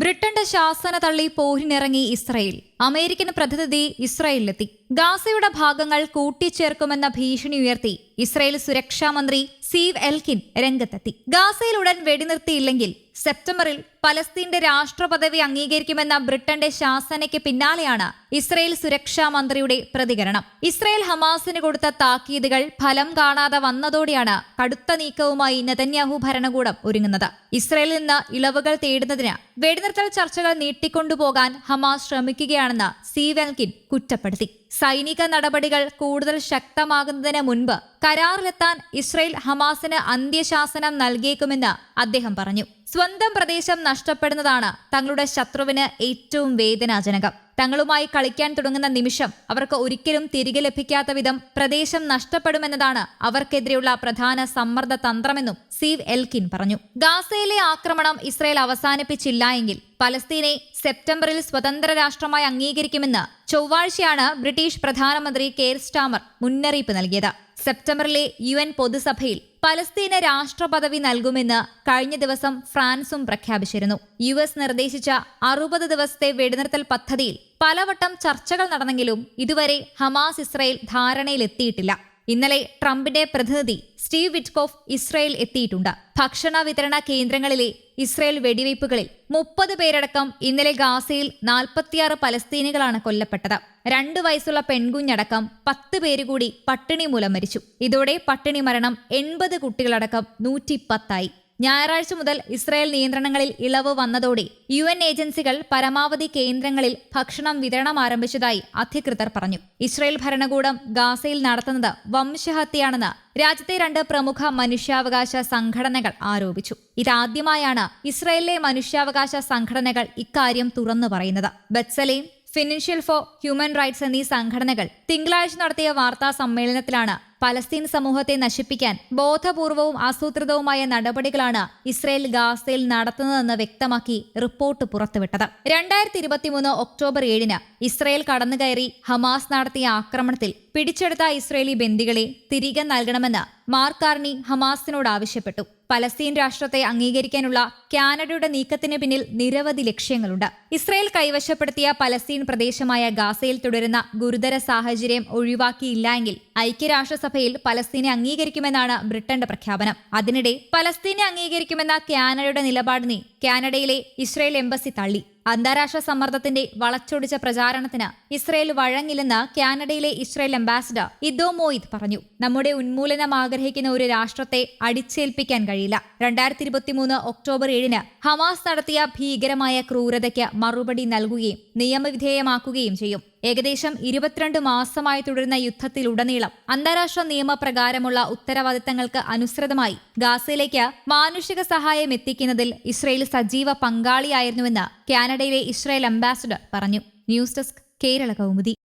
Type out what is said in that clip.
ബ്രിട്ടന്റെ ശാസന തള്ളി പോരിനിറങ്ങി Israel. American പ്രതിനിധി ഇസ്രയേലിലെത്തി. ഗാസയുടെ ഭാഗങ്ങൾ കൂട്ടിച്ചേർക്കുമെന്ന ഭീഷണി ഉയർത്തി ഇസ്രയേൽ സുരക്ഷാ മന്ത്രി സീവ് എൽകിൻ രംഗത്തെത്തി. ഗാസയിൽ ഉടൻ വെടിനിർത്തിയില്ലെങ്കിൽ സെപ്റ്റംബറിൽ പലസ്തീന്റെ രാഷ്ട്രപദവി അംഗീകരിക്കുമെന്ന ബ്രിട്ടന്റെ ശാസനയ്ക്ക് പിന്നാലെയാണ് ഇസ്രയേൽ സുരക്ഷാ മന്ത്രിയുടെ പ്രതികരണം. ഇസ്രയേൽ ഹമാസിന് കൊടുത്ത താക്കീതുകൾ ഫലം കാണാതെ വന്നതോടെയാണ് കടുത്ത നീക്കവുമായി നെതന്യാഹു ഭരണകൂടം ഒരുങ്ങുന്നത്. ഇസ്രയേലിൽ നിന്ന് ഇളവുകൾ തേടുന്നതിന് വെടിനിർത്തൽ ചർച്ചകൾ നീട്ടിക്കൊണ്ടുപോകാൻ ഹമാസ് ശ്രമിക്കുകയാണെന്ന് സീവെൽകിൻ കുറ്റപ്പെടുത്തി. സൈനിക നടപടികൾ കൂടുതൽ ശക്തമാകുന്നതിന് മുൻപ് കരാറിലെത്താൻ ഇസ്രയേൽ ഹമാസിന് അന്ത്യശാസനം നൽകിയേക്കുമെന്ന് അദ്ദേഹം പറഞ്ഞു. സ്വന്തം പ്രദേശം നഷ്ടപ്പെടുന്നതാണ് തങ്ങളുടെ ശത്രുവിന് ഏറ്റവും വേദനാജനകം. തങ്ങളുമായി കളിക്കാൻ തുടങ്ങുന്ന നിമിഷം അവർക്ക് ഒരിക്കലും തിരികെ ലഭിക്കാത്ത വിധം പ്രദേശം നഷ്ടപ്പെടുമെന്നതാണ് അവർക്കെതിരെയുള്ള പ്രധാന സമ്മർദ്ദ തന്ത്രമെന്നും സീവ് എൽകിൻ പറഞ്ഞു. ഗാസയിലെ ആക്രമണം ഇസ്രയേൽ അവസാനിപ്പിച്ചില്ല എങ്കിൽ പലസ്തീനെ സെപ്റ്റംബറിൽ സ്വതന്ത്ര രാഷ്ട്രമായി അംഗീകരിക്കുമെന്ന് ചൊവ്വാഴ്ചയാണ് ബ്രിട്ടീഷ് പ്രധാനമന്ത്രി കെയർ സ്റ്റാമർ മുന്നറിയിപ്പ് നൽകിയത്. സെപ്റ്റംബറിലെ യു എൻ പൊതുസഭയിൽ പലസ്തീന് രാഷ്ട്രപദവി നൽകുമെന്ന് കഴിഞ്ഞ ദിവസം ഫ്രാൻസും പ്രഖ്യാപിച്ചിരുന്നു. യു എസ് നിർദ്ദേശിച്ച അറുപത് ദിവസത്തെ വെടിനിർത്തൽ പദ്ധതിയിൽ പലവട്ടം ചർച്ചകൾ നടന്നെങ്കിലും ഇതുവരെ ഹമാസ് ഇസ്രയേൽ ധാരണയിലെത്തിയിട്ടില്ല. ഇന്നലെ ട്രംപിന്റെ പ്രതിനിധി സ്റ്റീവ് വിറ്റ്കോഫ് ഇസ്രയേൽ എത്തിയിട്ടുണ്ട്. ഭക്ഷണ വിതരണ കേന്ദ്രങ്ങളിലെ ഇസ്രയേൽ വെടിവയ്പ്പുകളിൽ മുപ്പത് പേരടക്കം ഇന്നലെ ഗാസയിൽ നാൽപ്പത്തിയാറ് പലസ്തീനികളാണ് കൊല്ലപ്പെട്ടത്. രണ്ടു വയസ്സുള്ള പെൺകുഞ്ഞടക്കം പത്ത് പേര് കൂടി പട്ടിണി മൂലം മരിച്ചു. ഇതോടെ പട്ടിണി മരണം എൺപത് കുട്ടികളടക്കം നൂറ്റി പത്തായി ഞായറാഴ്ച മുതൽ ഇസ്രായേൽ നിയന്ത്രണങ്ങളിൽ ഇളവ് വന്നതോടെ യു എൻ ഏജൻസികൾ പരമാവധി കേന്ദ്രങ്ങളിൽ ഭക്ഷണം വിതരണം ആരംഭിച്ചതായി അധികൃതർ പറഞ്ഞു. ഇസ്രായേൽ ഭരണകൂടം ഗാസയിൽ നടത്തുന്നത് വംശഹത്യയാണെന്ന് രാജ്യത്തെ രണ്ട് പ്രമുഖ മനുഷ്യാവകാശ സംഘടനകൾ ആരോപിച്ചു. ഇതാദ്യമായാണ് ഇസ്രായേലിലെ മനുഷ്യാവകാശ സംഘടനകൾ ഇക്കാര്യം തുറന്നു പറയുന്നത്. B'Tselem financial for human rights എന്നീ സംഘടനകൾ തിങ്കളാഴ്ച നടത്തിയ വാർത്താ സമ്മേളനത്തിലാണ് പലസ്തീൻ സമൂഹത്തെ നശിപ്പിക്കാൻ ബോധപൂർവവും ആസൂത്രിതവുമായ നടപടികളാണ് ഇസ്രയേൽ ഗാസയിൽ നടത്തുന്നതെന്ന് വ്യക്തമാക്കി റിപ്പോർട്ട് പുറത്തുവിട്ടത്. രണ്ടായിരത്തി ഇരുപത്തിമൂന്ന് ഒക്ടോബർ ഏഴിന് ഇസ്രയേൽ കടന്നുകയറി ഹമാസ് നടത്തിയ ആക്രമണത്തിൽ പിടിച്ചെടുത്ത ഇസ്രയേലി ബന്ദികളെ തിരികെ നൽകണമെന്ന് മാർക്കാർണി ഹമാസിനോട് ആവശ്യപ്പെട്ടു. പലസ്തീൻ രാഷ്ട്രത്തെ അംഗീകരിക്കാനുള്ള കാനഡയുടെ നീക്കത്തിന് പിന്നിൽ നിരവധി ലക്ഷ്യങ്ങളുണ്ട്. ഇസ്രയേൽ കൈവശപ്പെടുത്തിയ പലസ്തീൻ പ്രദേശമായ ഗാസയിൽ തുടരുന്ന ഗുരുതര സാഹചര്യം ഒഴിവാക്കിയില്ല എങ്കിൽ ഐക്യരാഷ്ട്രസഭയിൽ പലസ്തീനെ അംഗീകരിക്കുമെന്നാണ് ബ്രിട്ടന്റെ പ്രഖ്യാപനം. അതിനിടെ പലസ്തീനെ അംഗീകരിക്കുമെന്ന കാനഡയുടെ നിലപാടിനെ കാനഡയിലെ ഇസ്രയേൽ എംബസി തള്ളി. അന്താരാഷ്ട്ര സമ്മർദ്ദത്തിന്റെ വളച്ചൊടിച്ച പ്രചാരണത്തിന് ഇസ്രയേൽ വഴങ്ങില്ലെന്ന് കാനഡയിലെ ഇസ്രയേൽ അംബാസിഡർ ഇദോ മോയിദ് പറഞ്ഞു. നമ്മുടെ ഉന്മൂലനം ആഗ്രഹിക്കുന്ന ഒരു രാഷ്ട്രത്തെ അടിച്ചേൽപ്പിക്കാൻ കഴിയില്ല. രണ്ടായിരത്തി ഇരുപത്തിമൂന്ന് ഒക്ടോബർ ഏഴിന് ഹമാസ് നടത്തിയ ഭീകരമായ ക്രൂരതയ്ക്ക് മറുപടി നൽകുകയും നിയമവിധേയമാക്കുകയും ചെയ്യും. ഏകദേശം ഇരുപത്തിരണ്ട് മാസമായി തുടരുന്ന യുദ്ധത്തിലുടനീളം അന്താരാഷ്ട്ര നിയമപ്രകാരമുള്ള ഉത്തരവാദിത്തങ്ങൾക്ക് അനുസൃതമായി ഗാസയിലേക്ക് മാനുഷിക സഹായം എത്തിക്കുന്നതിൽ ഇസ്രയേൽ സജീവ പങ്കാളിയായിരുന്നുവെന്ന് കാനഡയിലെ ഇസ്രയേൽ അംബാസിഡർ പറഞ്ഞു. News desk Kerala Kaumudi.